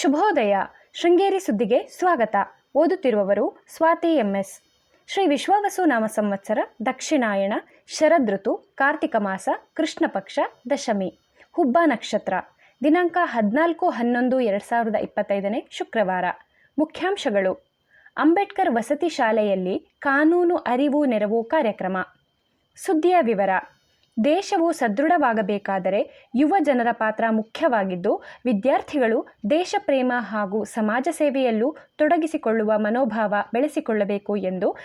ಶುಭೋದಯ. ಶೃಂಗೇರಿ ಸುದ್ದಿಗೆ ಸ್ವಾಗತ. ಓದುತ್ತಿರುವವರು ಸ್ವಾತಿ ಎಂಎಸ್. ಶ್ರೀ ವಿಶ್ವವಸು ನಾಮ ಸಂವತ್ಸರ, ದಕ್ಷಿಣಾಯಣ, ಶರದೃತು, ಕಾರ್ತಿಕ ಮಾಸ ಕೃಷ್ಣ ಪಕ್ಷ ದಶಮಿ, ಹುಬ್ಬ ನಕ್ಷತ್ರ. ದಿನಾಂಕ ಹದಿನಾಲ್ಕು ಹನ್ನೊಂದು ಎರಡು ಸಾವಿರದ ಇಪ್ಪತ್ತೈದನೇ ಶುಕ್ರವಾರ. ಮುಖ್ಯಾಂಶಗಳು. ಅಂಬೇಡ್ಕರ್ ವಸತಿ ಶಾಲೆಯಲ್ಲಿ ಕಾನೂನು ಅರಿವು ನೆರವು ಕಾರ್ಯಕ್ರಮ. ಸುದ್ದಿಯ ವಿವರ. ದೇಶವು ಸದೃಢವಾಗಬೇಕಾದರೆ ಯುವ ಜನರ ಪಾತ್ರ ಮುಖ್ಯವಾಗಿದ್ದು, ವಿದ್ಯಾರ್ಥಿಗಳು ದೇಶಪ್ರೇಮ ಹಾಗೂ ಸಮಾಜ ಸೇವೆಯಲ್ಲೂ ತೊಡಗಿಸಿಕೊಳ್ಳುವ ಮನೋಭಾವ ಬೆಳೆಸಿಕೊಳ್ಳಬೇಕು ಎಂದು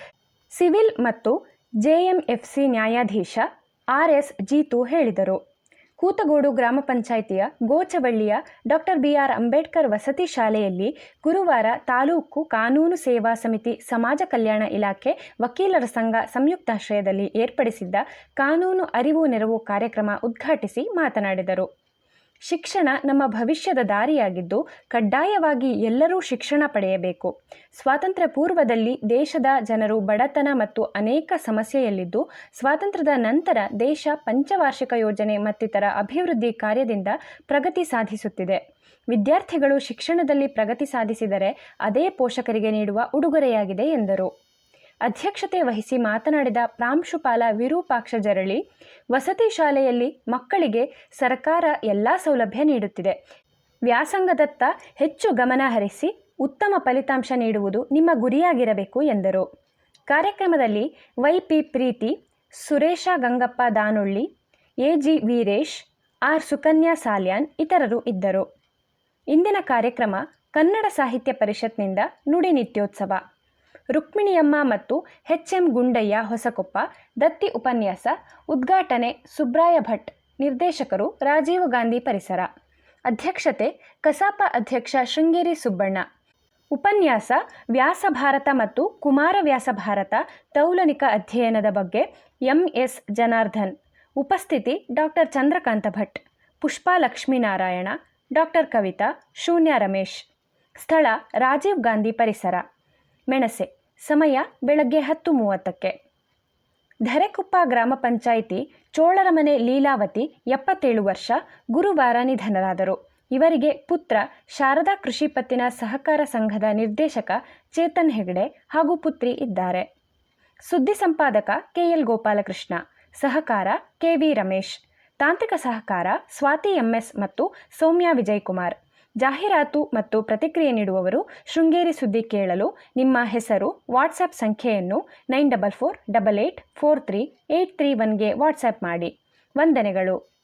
ಸಿವಿಲ್ ಮತ್ತು ಜೆಎಂಎಫ್ಸಿ ನ್ಯಾಯಾಧೀಶ ಆರ್ ಎಸ್ ಜೀತು ಹೇಳಿದರು. ಕೂತಗೋಡು ಗ್ರಾಮ ಪಂಚಾಯಿತಿಯ ಗೋಚವಳ್ಳಿಯ ಡಾಕ್ಟರ್ ಬಿಆರ್ ಅಂಬೇಡ್ಕರ್ ವಸತಿ ಶಾಲೆಯಲ್ಲಿ ಗುರುವಾರ ತಾಲೂಕು ಕಾನೂನು ಸೇವಾ ಸಮಿತಿ ಸಮಾಜ ಕಲ್ಯಾಣ ಇಲಾಖೆ ವಕೀಲರ ಸಂಘ ಸಂಯುಕ್ತಾಶ್ರಯದಲ್ಲಿ ಏರ್ಪಡಿಸಿದ್ದ ಕಾನೂನು ಅರಿವು ನೆರವು ಕಾರ್ಯಕ್ರಮ ಉದ್ಘಾಟಿಸಿ ಮಾತನಾಡಿದರು. ಶಿಕ್ಷಣ ನಮ್ಮ ಭವಿಷ್ಯದ ದಾರಿಯಾಗಿದ್ದು ಕಡ್ಡಾಯವಾಗಿ ಎಲ್ಲರೂ ಶಿಕ್ಷಣ ಪಡೆಯಬೇಕು. ಸ್ವಾತಂತ್ರ್ಯ ಪೂರ್ವದಲ್ಲಿ ದೇಶದ ಜನರು ಬಡತನ ಮತ್ತು ಅನೇಕ ಸಮಸ್ಯೆಯಲ್ಲಿದ್ದು, ಸ್ವಾತಂತ್ರ್ಯದ ನಂತರ ದೇಶ ಪಂಚವಾರ್ಷಿಕ ಯೋಜನೆ ಮತ್ತಿತರ ಅಭಿವೃದ್ಧಿ ಕಾರ್ಯದಿಂದ ಪ್ರಗತಿ ಸಾಧಿಸುತ್ತಿದೆ. ವಿದ್ಯಾರ್ಥಿಗಳು ಶಿಕ್ಷಣದಲ್ಲಿ ಪ್ರಗತಿ ಸಾಧಿಸಿದರೆ ಅದೇ ಪೋಷಕರಿಗೆ ನೀಡುವ ಉಡುಗೊರೆಯಾಗಿದೆ ಎಂದರು. ಅಧ್ಯಕ್ಷತೆ ವಹಿಸಿ ಮಾತನಾಡಿದ ಪ್ರಾಂಶುಪಾಲ ವಿರೂಪಾಕ್ಷ ಜರಳಿ, ವಸತಿ ಶಾಲೆಯಲ್ಲಿ ಮಕ್ಕಳಿಗೆ ಸರ್ಕಾರ ಎಲ್ಲ ಸೌಲಭ್ಯ ನೀಡುತ್ತಿದೆ. ವ್ಯಾಸಂಗದತ್ತ ಹೆಚ್ಚು ಗಮನ ಹರಿಸಿ ಉತ್ತಮ ಫಲಿತಾಂಶ ನೀಡುವುದು ನಿಮ್ಮ ಗುರಿಯಾಗಿರಬೇಕು ಎಂದರು. ಕಾರ್ಯಕ್ರಮದಲ್ಲಿ Y P Preethi, Suresh Gangappa Danulli, A G Veeresh, R Sukanya Salyan ಇತರರು ಇದ್ದರು. ಇಂದಿನ ಕಾರ್ಯಕ್ರಮ ಕನ್ನಡ ಸಾಹಿತ್ಯ ಪರಿಷತ್ನಿಂದ ನುಡಿ ನಿತ್ಯೋತ್ಸವ. ರುಕ್ಮಿಣಿಯಮ್ಮ ಮತ್ತು ಎಚ್ ಎಂ ಗುಂಡಯ್ಯ ಹೊಸಕೊಪ್ಪ, ದತ್ತಿ ಉಪನ್ಯಾಸ, ಉದ್ಘಾಟನೆ ಸುಬ್ರಾಯ ಭಟ್, ನಿರ್ದೇಶಕರು ರಾಜೀವ್ ಗಾಂಧಿ ಪರಿಸರ. ಅಧ್ಯಕ್ಷತೆ ಕಸಾಪ ಅಧ್ಯಕ್ಷ ಶೃಂಗೇರಿ ಸುಬ್ಬಣ್ಣ. ಉಪನ್ಯಾಸ ವ್ಯಾಸಭಾರತ ಮತ್ತು ಕುಮಾರ ವ್ಯಾಸಭಾರತ ತೌಲನಿಕ ಅಧ್ಯಯನದ ಬಗ್ಗೆ ಎಂಎಸ್ ಜನಾರ್ಧನ್ ಉಪಸ್ಥಿತಿ ಡಾಕ್ಟರ್ ಚಂದ್ರಕಾಂತ ಭಟ್, ಪುಷ್ಪಾ ಲಕ್ಷ್ಮೀನಾರಾಯಣ, ಡಾಕ್ಟರ್ ಕವಿತಾ, ಶೂನ್ಯ ರಮೇಶ್. ಸ್ಥಳ ರಾಜೀವ್ ಗಾಂಧಿ ಪರಿಸರ. ಮೆಣಸೆ. ಸಮಯ ಬೆಳಗ್ಗೆ ಹತ್ತು ಮೂವತ್ತಕ್ಕೆ. ಧರೆಕುಪ್ಪ ಗ್ರಾಮ ಪಂಚಾಯಿತಿ ಚೋಳರಮನೆ ಲೀಲಾವತಿ ಎಪ್ಪತ್ತೇಳು ವರ್ಷ ಗುರುವಾರ ನಿಧನರಾದರು. ಇವರಿಗೆ ಪುತ್ರ ಶಾರದಾ ಕೃಷಿ ಪತ್ತಿನ ಸಹಕಾರ ಸಂಘದ ನಿರ್ದೇಶಕ ಚೇತನ್ ಹೆಗಡೆ ಹಾಗೂ ಪುತ್ರಿ ಇದ್ದಾರೆ. ಸುದ್ದಿ ಸಂಪಾದಕ ಕೆಎಲ್ ಗೋಪಾಲಕೃಷ್ಣ, ಸಹಕಾರ ಕೆವಿ ರಮೇಶ್, ತಾಂತ್ರಿಕ ಸಹಕಾರ ಸ್ವಾತಿ ಎಂಎಸ್ ಮತ್ತು ಸೌಮ್ಯ ವಿಜಯಕುಮಾರ್. ಜಾಹೀರಾತು ಮತ್ತು ಪ್ರತಿಕ್ರಿಯೆ ನೀಡುವವರು ಶೃಂಗೇರಿ ಸುದ್ದಿ ಕೇಳಲು ನಿಮ್ಮ ಹೆಸರು ವಾಟ್ಸಪ್ ಸಂಖ್ಯೆಯನ್ನು nine double four double eight four three eight three ಒನ್ಗೆ WhatsApp ಮಾಡಿ. ವಂದನೆಗಳು.